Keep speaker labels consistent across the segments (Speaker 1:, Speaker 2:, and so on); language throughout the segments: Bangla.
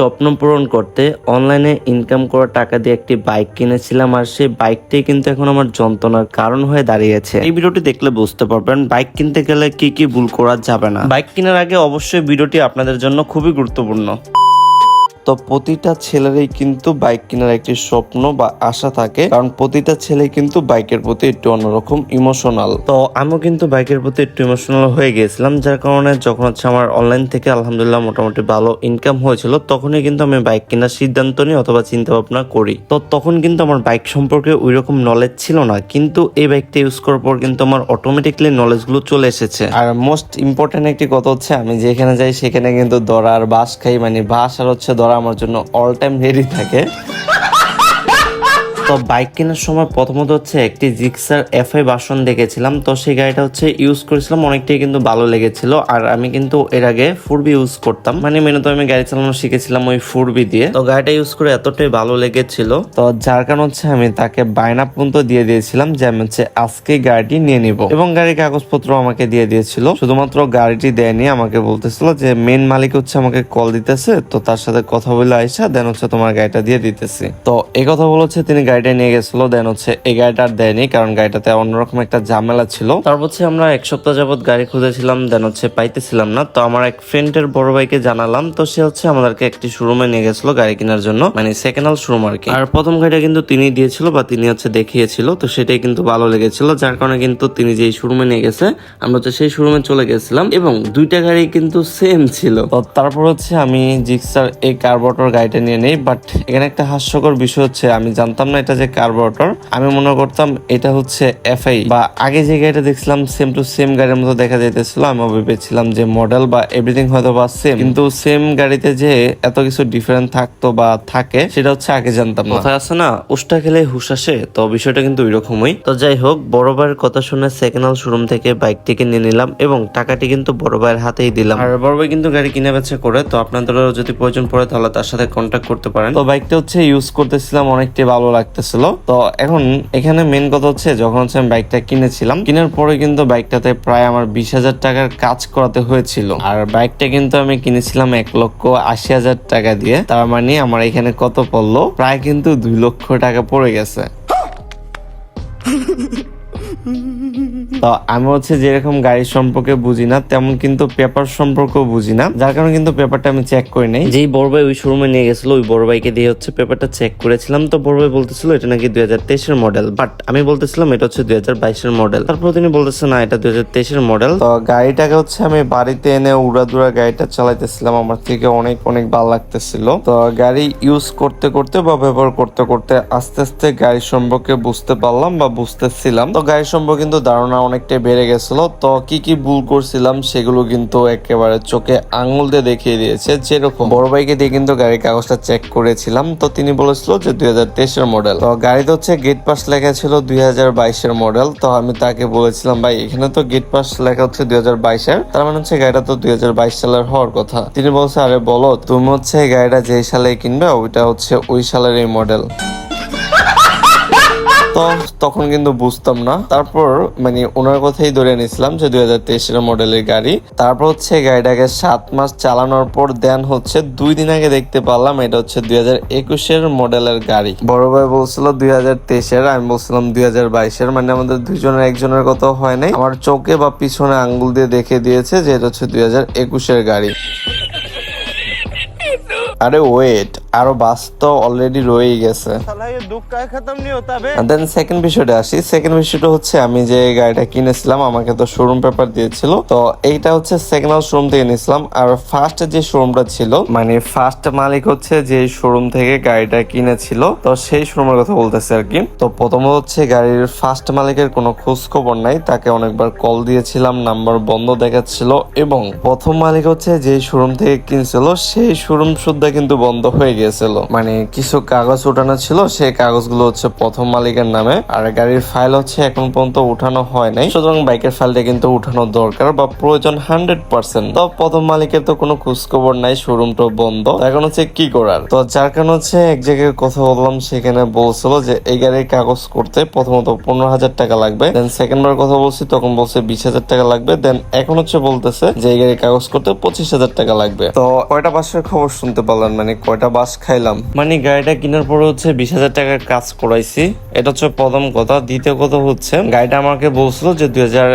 Speaker 1: স্বপ্ন পূরণ করতে অনলাইনে ইনকাম করা টাকা দিয়ে একটি বাইক কিনেছিলাম আর সেই বাইকটি কিন্তু এখন আমার যন্ত্রণার কারণ হয়ে দাঁড়িয়েছে। এই ভিডিওটি দেখলে বুঝতে পারবেন বাইক কিনতে গেলে কি কি ভুল করা যাবে না। বাইক কেনার আগে অবশ্যই ভিডিওটি আপনাদের জন্য খুবই গুরুত্বপূর্ণ। তো প্রতিটা ছেলেরই কিন্তু বাইক কেনার একটি স্বপ্ন বা আশা থাকে। কারণ প্রতিটা ছেলে কিন্তু বাইকের প্রতি একটু অন্যরকম ইমোশনাল তো আমিও কিন্তু বাইকের প্রতি একটু ইমোশনাল হয়ে গিয়েছিলাম, যার কারণে যখন হচ্ছে আমার অনলাইন থেকে আলহামদুলিল্লাহ মোটামুটি ভালো ইনকাম হয়েছিল, তখনই কিন্তু আমি বাইক কেনার সিদ্ধান্ত নিই অথবা চিন্তা ভাবনা করি। তো তখন কিন্তু আমার বাইক সম্পর্কে ওই রকম নলেজ ছিল না, কিন্তু এই বাইকটা ইউজ করার পর কিন্তু আমার অটোমেটিকলি নলেজগুলো চলে এসেছে। আর মোস্ট ইম্পর্টেন্ট একটি কথা হচ্ছে, আমি যেখানে যাই সেখানে কিন্তু দরার বাস খাই মানে বাস আর হচ্ছে দরা আমার জন্য অল টাইম রেডি থাকে। তো বাইক কেনার সময় প্রথমত হচ্ছে একটি জিক্সার এফআই বাসন দেখেছিলাম। তো সেই গাড়িটা হচ্ছে ইউজ করেছিলাম, অনেকটাই কিন্তু ভালো লেগেছিল। আর আমি কিন্তু এর আগে ফুরবি ইউজ করতাম। মানে মেনে তো আমি গাড়ি চালানো শিখেছিলাম ওই ফুরবি দিয়ে। তো গাড়িটা ইউজ করে এতটাই ভালো লেগেছিল। তো যার কারণ হচ্ছে আমি তাকে বায়না পর্যন্ত দিয়ে দিয়েছিলাম যে আমি হচ্ছে আজকে গাড়িটি নিয়ে নিব। এবং গাড়ির কাগজপত্র আমাকে দিয়ে দিয়েছিল। শুধুমাত্র গাড়িটি দেয়নি, আমাকে বলতেছিল যে মেন মালিক হচ্ছে আমাকে কল দিতেছে। তো তার সাথে কথা বলে আইসা, দেন হচ্ছে তোমার গাড়িটা দিয়ে দিতেছি। তো এই কথা বলেছে তিনি গাড়িটা নিয়ে গেছিল দেন হচ্ছে এই গাড়িটা আর দেয়নি, কারণ গাড়িটাতে অন্যরকম একটা ঝামেলা ছিল। তারপর হচ্ছে আমরা এক সপ্তাহ যাবত গাড়ি খুঁজেছিলাম দেন হচ্ছে পাইতেছিলাম না। তো আমার এক ফ্রেন্ডের বড় ভাইকে জানালাম, তো সে হচ্ছে আমাদেরকে একটি শোরুমে নিয়ে গেছিল গাড়ি কেনার জন্য মানে সেকেন্ড হ্যান্ড শোরুম আর কি। আর প্রথম গাড়িটা কিন্তু তিনি দিয়েছিল বা তিনি হচ্ছে দেখিয়েছিল, তো সেটাই কিন্তু ভালো লেগেছিল, যার কারণে কিন্তু তিনি যেই শোরুমে নিয়ে গেছে, আমরা হচ্ছে সেই শোরুমে চলে গেছিলাম, এবং দুইটা গাড়ি কিন্তু সেম ছিল। তো তারপর হচ্ছে আমি জিক্সার এই কার্বোরেটর গাড়িটা নিয়ে নেই বাট এখানে একটা হাস্যকর বিষয় হচ্ছে, আমি জানতাম না এটা যে কার্বোরেটর আমি মনে করতাম এটা হচ্ছে এফআই বা আগে যে গাড়িটা দেখছিলাম সেম টু সেম গাড়ির মতো দেখা যাইতেছিল। আমি ভেবেছিলাম যে মডেল বা এভরিথিং হয়তো বা সেম কিন্তু সেম গাড়িতে যে এত কিছু ডিফারেন্ট থাকতো বা থাকে সেটা হচ্ছে আগে জানতাম না। কথা আছে না উষ্টা খেলে হুশ আসে তো বিষয়টা কিন্তু ওই রকমই তো যাই হোক বড় ভাইয়ের কথা শুনে সেকেন্ড হ্যান্ড শোরুম থেকে বাইকটিকে নিয়ে নিলাম এবং টাকাটি কিন্তু বড় ভাইয়ের হাতেই দিলাম। আর বড় ভাই কিন্তু গাড়ি কিনে বেচা করে তো আপনাদেরও যদি প্রয়োজন পড়ে তাহলে তার সাথে কন্ট্যাক্ট করতে পারেন। তো বাইকটা হচ্ছে ইউজ করতেছিলাম অনেকটাই ভালো লাগতেছিল তো এখন এখানে মেন কথা হচ্ছে, যখন হচ্ছে আমি বাইকটা কিনেছিলাম, কেনার পরে কিন্তু বাইকটাতে প্রায় আমার বিশ হাজার টাকার কাজ করাতে হয়েছিল। আর বাইকটা কিন্তু আমি কিনেছিলাম এক লক্ষ আশি হাজার টাকা দিয়ে। তার মানে আমার এখানে কত পড়ল? প্রায় কিন্তু দুই লক্ষ টাকা পড়ে গেছে। তো আমি হচ্ছে যেরকম গাড়ি সম্পর্কে বুঝি না তেমন কিন্তু পেপার সম্পর্কেও বুঝি না। যার কারণে কিন্তু পেপারটা আমি চেক করি নাই। যেই বড় ভাই ওই শোরুমে নিয়ে গেছিল ওই বড় ভাইকে দিয়ে হচ্ছে পেপারটা চেক করেছিলাম। তো বড় ভাই বলতেছিল এটা নাকি দুই হাজার তেইশের মডেল বাট আমি বলতেছিলাম এটা হচ্ছে দুই হাজার বাইশের মডেল তারপর তিনি বলতেছে না এটা দুই হাজার তেইশের মডেল তো গাড়িটাকে হচ্ছে আমি বাড়িতে এনে উড়াদুরা গাড়িটা চালাইতেছিলাম। আমার থেকে অনেক অনেক ভালো লাগতেছিল। তো গাড়ি ইউজ করতে করতে বা ব্যবহার করতে করতে আস্তে আস্তে গাড়ি সম্পর্কে বুঝতে পারলাম বা বুঝতেছিলাম। তো গাড়ি সম্পর্কে কিন্তু ধারণা অনেকটাই বেড়ে গেছিল। তো কি কি ভুল করছিলাম সেগুলো কিন্তু একেবারে চোখে আঙুল দিয়ে দেখিয়ে দিয়েছে। যেরকম বড় ভাইকে দিয়ে কিন্তু গাড়ির কাগজটা চেক করেছিলাম। তো তিনি বলেছিল যে দুই হাজার তেইশের মডেল তো গাড়িতে হচ্ছে গেট পাস লেখা ছিল দুই হাজার বাইশের মডেল তো আমি তাকে বলেছিলাম, ভাই, এখানে তো গেট পাস লেখা হচ্ছে দুই হাজার বাইশের। তার মানে হচ্ছে গাড়িটা তো দুই হাজার বাইশ সালের হওয়ার কথা। তিনি বলছে, আরে বলো, তুমি হচ্ছে গাড়িটা যে সালে কিনবে, ওইটা হচ্ছে ওই সালের এই মডেল তো তখন কিন্তু বুঝতাম না। তারপর মানে ওনার কথাই ধরে নিছিলাম যে দুই হাজার তেইশের মডেলের গাড়ি। তারপর হচ্ছে গাড়িটাকে সাত মাস চালানোর পর দেন হচ্ছে দুই দিন আগে দেখতে পারলাম এটা হচ্ছে দুই হাজার একুশের মডেলের গাড়ি। বড় ভাই বলছিল দুই হাজার তেইশের, আমি বলছিলাম দুই হাজার বাইশের মানে আমাদের দুইজনের, একজনের কথা হয় নাই। আমার চোখে বা পিছনে আঙ্গুল দিয়ে দেখে দিয়েছে যে এটা হচ্ছে দুই হাজার একুশের গাড়ি। আরে ওয়েট আরও বাস তো অলরেডি রয়েই গেছে। দেন সেকেন্ড বিষয়টা আসি। সেকেন্ড বিষয়টা হচ্ছে আমি যে গাড়িটা কিনেছিলাম আমাকে তো শোরুম পেপার দিয়েছিল। তো এইটা হচ্ছে সেকেন্ড হ্যান্ড শোরুম থেকে নিয়েছিলাম আর ফার্স্ট যে শোরুমটা ছিল মানে ফার্স্ট মালিক হচ্ছে যে শোরুম থেকে গাড়িটা কিনেছিল তো সেই শোরুমের কথা বলতেছে আর কি। তো প্রথমত হচ্ছে গাড়ির ফার্স্ট মালিকের কোনো খোঁজ খবর নাই। তাকে অনেকবার কল দিয়েছিলাম নাম্বার বন্ধ দেখাচ্ছিল এবং প্রথম মালিক হচ্ছে যে শোরুম থেকে কিনছিল সেই শোরুম সুদ্ধা কিন্তু বন্ধ হয়ে গিয়েছিল। মানে কিছু কাগজ উঠানো ছিল, সেই কাগজগুলো হচ্ছে প্রথম মালিকের নামে। আর গাড়ির ফাইল হচ্ছে এখন পর্যন্ত উঠানো হয় নাই। সুতরাং বাইকের ফাইলটা কিন্তু উঠানো দরকার বা প্রয়োজন হান্ড্রেড পার্সেন্ট তো প্রথম মালিকের তো কোনো খোঁজ খবর নাই শোরুমটা বন্ধ। এখন হচ্ছে কি করার? তো যার কারণে হচ্ছে এক জায়গায় কথা বললাম, সেখানে বলছিল যে এই গাড়ির কাগজ করতে প্রথমত পনেরো হাজার টাকা লাগবে দেন সেকেন্ড বার কথা বলছি, তখন বলছে বিশ হাজার টাকা লাগবে দেন এখন হচ্ছে বলতেছে যে এই গাড়ির কাগজ করতে পঁচিশ হাজার টাকা লাগবে। তো কয়টা বাসের খবর শুনতে পারলেন? মানে কয়টা বাস খাইলাম। মানে গাড়িটা কেনার পরে হচ্ছে বিশ হাজার টাকার কাজ করাইছি। এটা হচ্ছে প্রথম কথা। দ্বিতীয় কথা হচ্ছে গাড়িটা আমাকে বলছিল যে দুই হাজার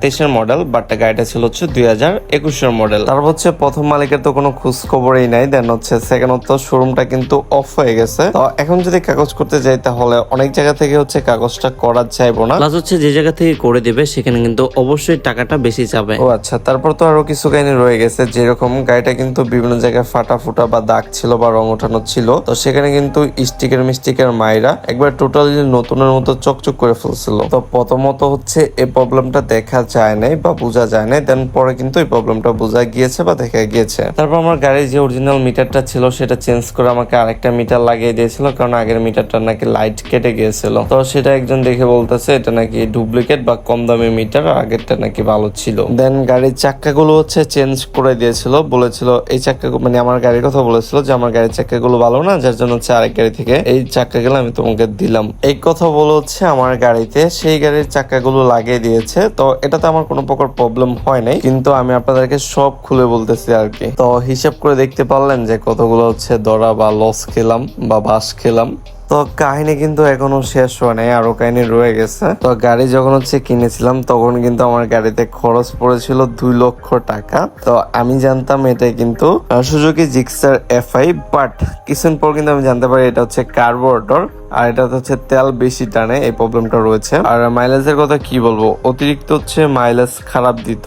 Speaker 1: তেইশের মডেল বাট গাড়িটা ছিল হচ্ছে দুই হাজার একুশের মডেল তারপর হচ্ছে প্রথম মালিকের তো কোনো খোঁজ খবরই নাই। দেন হচ্ছে সেকেন্ড তো শোরুমটা কিন্তু অফ হয়ে গেছে। তো এখন যদি কাগজ করতে যাই তাহলে অনেক জায়গা থেকে হচ্ছে কাগজটা করা যাইবো না।
Speaker 2: প্লাস হচ্ছে যে জায়গা থেকে করে দেবে সেখানে কিন্তু অবশ্যই টাকাটা বেশি যাবে।
Speaker 1: ও আচ্ছা তারপর তো আরও কিছু কাহিনী রয়ে গেছে। যেরকম গাড়িটা কিন্তু বিভিন্ন জায়গায় ফাটা ফুটা বা দাগ ছিল বা রং ওঠানো ছিল। তো সেখানে কিন্তু স্টিকের মিস্টিকের মাইরা একবার টোটালি নতুনের মতো চকচক করে ফেলছিল। তো প্রথমত হচ্ছে এই প্রবলেমটা দেখা যায় নাই বা বোঝা যায় নাই। দেন পরে কিন্তু এই প্রবলেমটা বোঝা গিয়েছে বা দেখা গিয়েছে। তারপর আমার গাড়ির যে অরিজিনাল মিটারটা ছিল, সেটা চেঞ্জ করে আমাকে আরেকটা মিটার লাগিয়ে দিয়েছিল। কারণ আগের মিটারটা নাকি লাইট কেটে গিয়েছিল। তো সেটা একজন দেখে বলতেছে, এটা নাকি ডুপ্লিকেট বা কম দামি মিটার আগেরটা নাকি ভালো ছিল। দেন গাড়ির চাক্কাগুলো হচ্ছে চেঞ্জ করে দিয়েছিল। বলেছিল, এই চাক্কা মানে আমার গাড়ির কথা বলেছিল যে, আমার গাড়ির চাক্কাগুলো ভালো না, যার জন্য হচ্ছে আরেক গাড়ি থেকে এই চাকাগুলো আমি তোমাকে দিলাম। এই কথা বলে হচ্ছে আমার গাড়িতে সেই গাড়ির চাকাগুলো লাগিয়ে দিয়েছে। তো এটাতে আমার কোনো প্রকার প্রবলেম হয় নাই, কিন্তু আমি আপনাদেরকে সব খুলে বলতেছি আর কি। তো হিসাব করে দেখতে পারলেন যে কতগুলো হচ্ছে দড়া বা লস খেলাম বা বাস খেলাম। তো কাহিনী কিন্তু এখনও শেষ হয় নাই, আরও কাহিনী রয়ে গেছে। তো গাড়ি যখন হচ্ছে কিনেছিলাম, তখন কিন্তু আমার গাড়িতে খরচ পড়েছিল দুই লক্ষ টাকা। তো আমি জানতাম এটা কিন্তু সুজুকি জিক্সার এফআই বাট কিছুদিন পর কিন্তু আমি জানতে পারি এটা হচ্ছে কার্বোরেটর আর এটা হচ্ছে তেল বেশি টানে, এই প্রবলেমটা রয়েছে। আর মাইলেজের কথা কি বলব? অতিরিক্ত হচ্ছে মাইলেজ খারাপ দিত,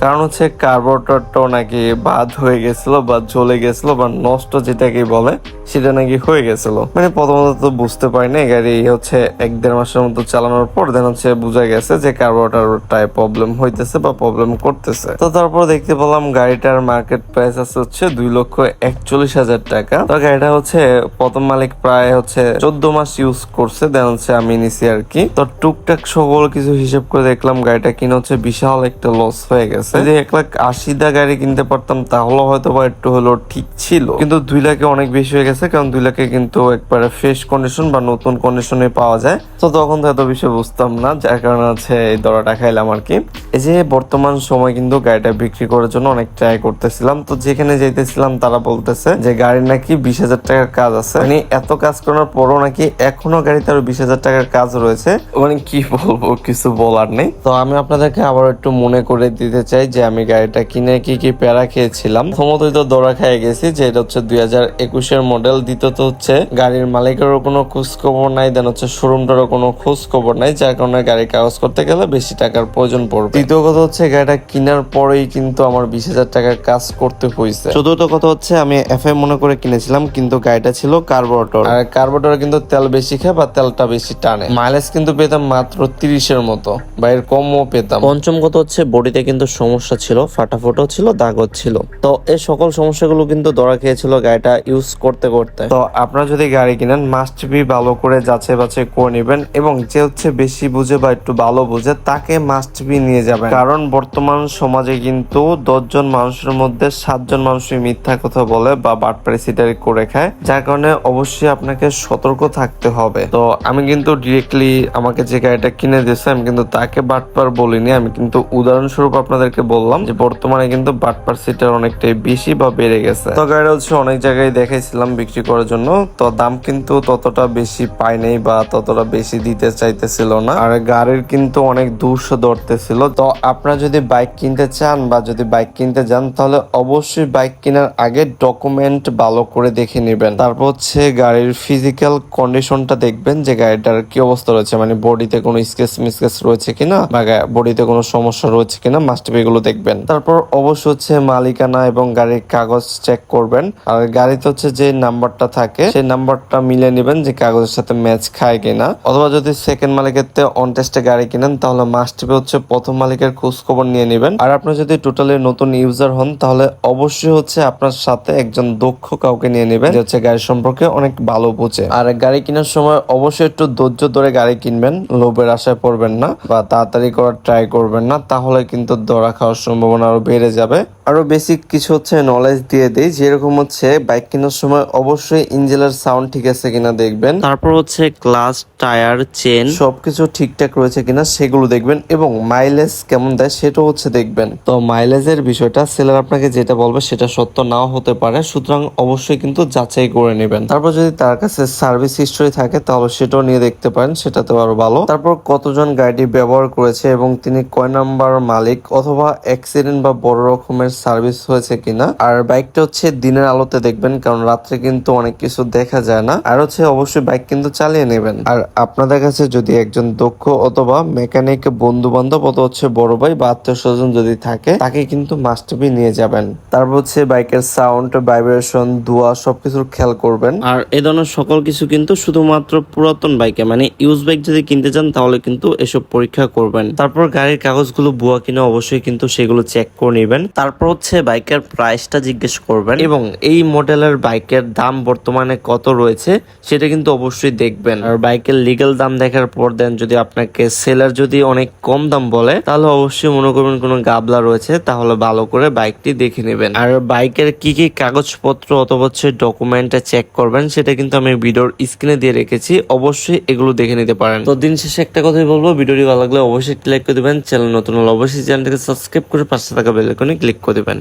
Speaker 1: কারণ হচ্ছে কার্বোরেটরটাও নাকি বাদ হয়ে গেছিল বা জ্বলে গেছিল বা নষ্ট যেটাকে বলে। সেটা নাকি হয়ে গেছিল। মানে প্রথমত তো বুঝতে পারিনি গাড়ি হচ্ছে এক দেড় মাসের মতো চালানোর পর দেন হচ্ছে বোঝা গেছে যে কার্বোরেটরটায় প্রবলেম হইতেছে বা প্রবলেম করতেছে। তো তারপর দেখতে পেলাম গাড়িটার মার্কেট প্রাইস আছে হচ্ছে দুই লক্ষ একচল্লিশ হাজার টাকা। তো গাড়িটা হচ্ছে প্রথম মালিক প্রায় হচ্ছে চোদ্দ মাস ইউজ করছে, দেন হচ্ছে আমি নিছি আর কি। তো টুকটাক সকল কিছু হিসেব করে দেখলাম গাড়িটা কিনে হচ্ছে বিশাল একটা লস হয়ে গেছে। যদি এক লাখ আশিটা গাড়ি কিনতে পারতাম, তাহলে হয়তো বা একটু হলো ঠিক ছিল। কিন্তু দুই লাখে অনেক বেশি হয়ে গেছে। কারণ দুই লাখে কিন্তু একবারে ফ্রেশ কন্ডিশন বা নতুন কন্ডিশনে পাওয়া যায়। তো তখন তো এত বেশি বুঝতাম না, যার কারণে হচ্ছে এই দরাটা খাইলাম আর কি। এই যে বর্তমান সময় কিন্তু গাড়িটা বিক্রি করার জন্য অনেক ট্রাই করতেছিলাম। তো যেখানে যাইতেছিলাম, তারা বলতেছে যে গাড়ির নাকি বিশ হাজার টাকার কাজ আছে। মানে এত কাজ করার পরও নাকি এখনও গাড়িতে আরও বিশ হাজার টাকার কাজ রয়েছে। মানে কি বলব, কিছু বলার নেই। তো আমি আপনাদেরকে আবার একটু মনে করে দিতে চাই যে আমি গাড়িটা কিনে কি কি প্যারা খেয়েছিলাম। প্রথমতই তো দৌড়া খেয়ে গেছি, যে এটা হচ্ছে দুই হাজার একুশের মডেল দ্বিতীয়ত হচ্ছে গাড়ির মালিকেরও কোনো খোঁজ খবর নাই দেন হচ্ছে শোরুমটারও কোনো খোঁজ খবর নাই যার কারণে গাড়ি কাগজ করতে গেলে বেশি টাকার প্রয়োজন পড়বে। তৃতীয় কথা হচ্ছে গাড়িটা কেনার পরেই কিন্তু আমার বিশ হাজার টাকার কাজ করতে হয়েছে চতুর্থ কথা হচ্ছে আমি এফআই মনে করে কিনেছিলাম কিন্তু গাড়িটা ছিল কার্বোরেটর আর কার্বোরেটর কিন্তু তেল বেশি খায় বা তেলটা বেশি টানে। মাইলেজ কিন্তু পেতাম মাত্র তিরিশের মতো বা এর কমও পেতাম।
Speaker 2: পঞ্চম কথা হচ্ছে বডিতে কিন্তু সমস্যা ছিল ফাটাফোটো ছিল দাগও ছিল। তো এই সকল সমস্যাগুলো কিন্তু ধরা খেয়েছিল গাড়িটা ইউজ করতে করতে।
Speaker 1: তো আপনারা যদি গাড়ি কিনেন মাস্ট বি ভালো করে যাচাই বাছাই করে নেবেন এবং যে হচ্ছে বেশি বুঝে বা একটু ভালো বুঝে তাকে মাস্ট বি নিয়ে যাবেন। কারণ বর্তমান সমাজে কিন্তু দশজন মানুষের মধ্যে সাতজন মানুষই মিথ্যা কথা বলে বা বাটপারি সিটারি করে খায়, যার কারণে অবশ্যই আপনাকে সতর্ক থাকতে হবে। তো আমি কিন্তু ডিরেক্টলি আমাকে যে গাড়িটা কিনে দিয়েছে, আমি কিন্তু তাকে বাটপার বলিনি। আমি কিন্তু উদাহরণস্বরূপ আপনাদেরকে বললাম যে, বর্তমানে কিন্তু বাটপার সিটার অনেকটাই বেশি বা বেড়ে গেছে। তো গাড়িটা হচ্ছে অনেক জায়গায় দেখাইছিলাম বিক্রি করার জন্য, তো দাম কিন্তু ততটা বেশি পাই নাই বা ততটা বেশি দিতে চাইতেছিল না। আর গাড়ির কিন্তু অনেক দুশো ধরতেছিল তো আপনারা যদি বাইক কিনতে চান বা যদি বাইক কিনতে যান, তাহলে অবশ্যই বাইক কেনার আগে ডকুমেন্ট ভালো করে দেখে নেবেন। তারপর হচ্ছে গাড়ির ফিজিক্যাল কন্ডিশনটা দেখবেন যে গাড়িটার কি অবস্থা রয়েছে। মানে বডিতে কোনো স্কেচ মিসকেচ রয়েছে কিনা বা বডিতে কোনো সমস্যা রয়েছে কিনা মাস্ট বি এগুলো দেখবেন। তারপর অবশ্যই হচ্ছে মালিকানা এবং গাড়ির কাগজ চেক করবেন। আর গাড়িতে হচ্ছে যে নাম্বার নাম্বারটা থাকে, সেই নাম্বারটা মিলে নেবেন যে কাগজের সাথে ম্যাচ খায় কিনা। অথবা যদি সেকেন্ড মালিকের তে অন টেস্টে গাড়ি কিনেন, তাহলে মাস্ট বি হচ্ছে প্রথম মালিকের খোঁজ খবর নিয়ে নেবেন। আর আপনি যদি টোটালি নতুন ইউজার হন, তাহলে অবশ্যই হচ্ছে আপনার সাথে একজন দক্ষ কাউকে নিয়ে নেবেন, যে হচ্ছে গাড়ি সম্পর্কে অনেক ভালো বোঝে। আর গাড়ি কেনার সময় অবশ্যই একটু ধৈর্য ধরে গাড়ি কিনবেন, লোভের আশায় পড়বেন না বা তাড়াতাড়ি করার ট্রাই করবেন না, তাহলে কিন্তু ধরা খাওয়ার সম্ভাবনা আরও বেড়ে যাবে। আরও বেসিক কিছু হচ্ছে নলেজ দিয়ে দেই, যেরকম হচ্ছে বাইক কেনার সময় অবশ্যই ইঞ্জিনের সাউন্ড ঠিক আছে কিনা দেখবেন।
Speaker 2: তারপর হচ্ছে ক্লাস টায়ার চেন।
Speaker 1: সবকিছু ঠিকঠাক রয়েছে কিনা সেগুলো দেখবেন এবং মাইলেজ কেমন দেয় সেটাও হচ্ছে দেখবেন। তো মাইলেজের বিষয়টা সেলার আপনাকে যেটা বলবে সেটা সত্য নাও হতে পারে সুতরাং অবশ্যই কিন্তু যাচাই করে নেবেন। তারপর যদি তার কাছে সার্ভিস হিস্টরি থাকে তাহলে সেটাও নিয়ে দেখতে পারেন সেটাতে আরও ভালো। তারপর কতজন গাড়িটি ব্যবহার করেছে এবং তিনি কয় নাম্বার মালিক অথবা অ্যাক্সিডেন্ট বা বড় রকমের সার্ভিস হয়েছে কিনা। আর বাইকটা হচ্ছে দিনের আলোতে দেখবেন কারণ রাত্রে কিন্তু অনেক কিছু দেখা যায় না। আর হচ্ছে অবশ্যই বাইক কিন্তু চালিয়ে নেবেন। আর আপনাদের কাছে যদি একজন দক্ষ অথবা মেকানিক বন্ধু বান্ধব অথবা হচ্ছে বড় ভাই বা আত্মীয় স্বজন যদি থাকে তাকে কিন্তু মাস্ট বি নিয়ে যাবেন। তারপর হচ্ছে বাইকের সাউন্ড ভাইব্রেশন ধোয়া সবকিছুর খেয়াল করবেন।
Speaker 2: আর এ ধরনের সকল কিছু কিন্তু শুধুমাত্র পুরাতন বাইকে মানে ইউজ বাইক যদি কিনতে চান তাহলে কিন্তু এসব পরীক্ষা করবেন। তারপর গাড়ির কাগজগুলো বুয়া কিনা অবশ্যই কিন্তু সেগুলো চেক করে নেবেন। তারপর হচ্ছে বাইকের প্রাইসটা জিজ্ঞেস করবেন। এবং এই মডেলের বাইকের দাম বর্তমানে কত রয়েছে, সেটা কিন্তু অবশ্যই দেখবেন। আর বাইকের লিগ্যাল দাম দেখার পর দেন যদি আপনাকে সেলার যদি অনেক কম দাম বলে, তাহলে অবশ্যই মনে করবেন কোনো গাবলা রয়েছে, তাহলে ভালো করে বাইকটি দেখে নেবেন। আর বাইকের কি কি কাগজপত্র অথবা হচ্ছে ডকুমেন্টে চেক করবেন, সেটা কিন্তু আমি ভিডিওর স্ক্রিনে দিয়ে রেখেছি, অবশ্যই এগুলো দেখে নিতে পারেন। তো দিন শেষে একটা কথাই বলব, ভিডিওটি ভালো লাগলে অবশ্যই লাইক করে দিবেন, চ্যানেল নতুন হলে অবশ্যই চ্যানেলটাকে সাবস্ক্রাইব করে পাশে থাকা বেল আইকনে ক্লিক করে দিবেন।